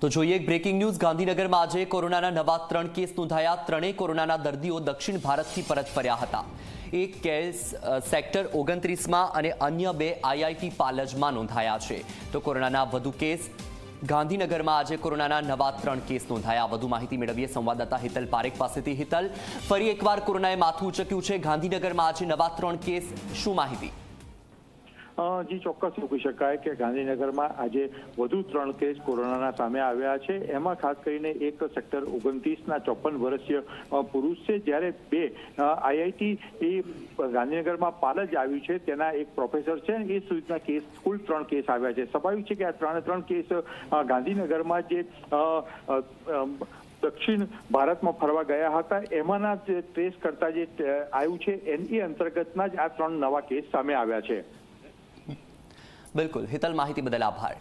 તો જોઈએ breaking news ગાંધીનગરમાં આજે કોરોનાના નવા ત્રણ કેસ નોંધાયા. ત્રણેય કોરોનાના દર્દીઓ દક્ષિણ ભારતથી પરત ફર્યા હતા. એક કેસ સેક્ટર ઓગણત્રીસમાં અને અન્ય બે આઈઆઈટી પાલજમાં નોંધાયા છે. તો કોરોનાના વધુ કેસ. ગાંધીનગરમાં આજે કોરોનાના નવા ત્રણ કેસ નોંધાયા. વધુ માહિતી મેળવીએ સંવાદદાતા હિતલ પારેખ પાસેથી. હિતલ, ફરી એકવાર કોરોનાએ માથું ઉચક્યું છે. ગાંધીનગરમાં આજે નવા ત્રણ કેસ. શું માહિતી? જી ચોક્કસ મૂકી શકાય કે ગાંધીનગરમાં આજે વધુ ત્રણ કેસ કોરોનાના સામે આવ્યા છે. એમાં ખાસ કરીને એક સેક્ટર ઓગણત્રીસના ચોપન વર્ષીય પુરુષ છે. જ્યારે બે આઈઆઈટી એ ગાંધીનગરમાં પાલ જ આવ્યું છે. તેના એક પ્રોફેસર છે એ સુધીના કેસ, કુલ ત્રણ કેસ આવ્યા છે. સ્વાભાવિક છે કે આ ત્રણે ત્રણ કેસ ગાંધીનગરમાં જે દક્ષિણ ભારતમાં ફરવા ગયા હતા, એમાંના જે ટ્રેસ કરતા જે આવ્યું છે, એની અંતર્ગતના જ આ ત્રણ નવા કેસ સામે આવ્યા છે. બિલકુલ. હિતલ માહિતી બદલ આભાર.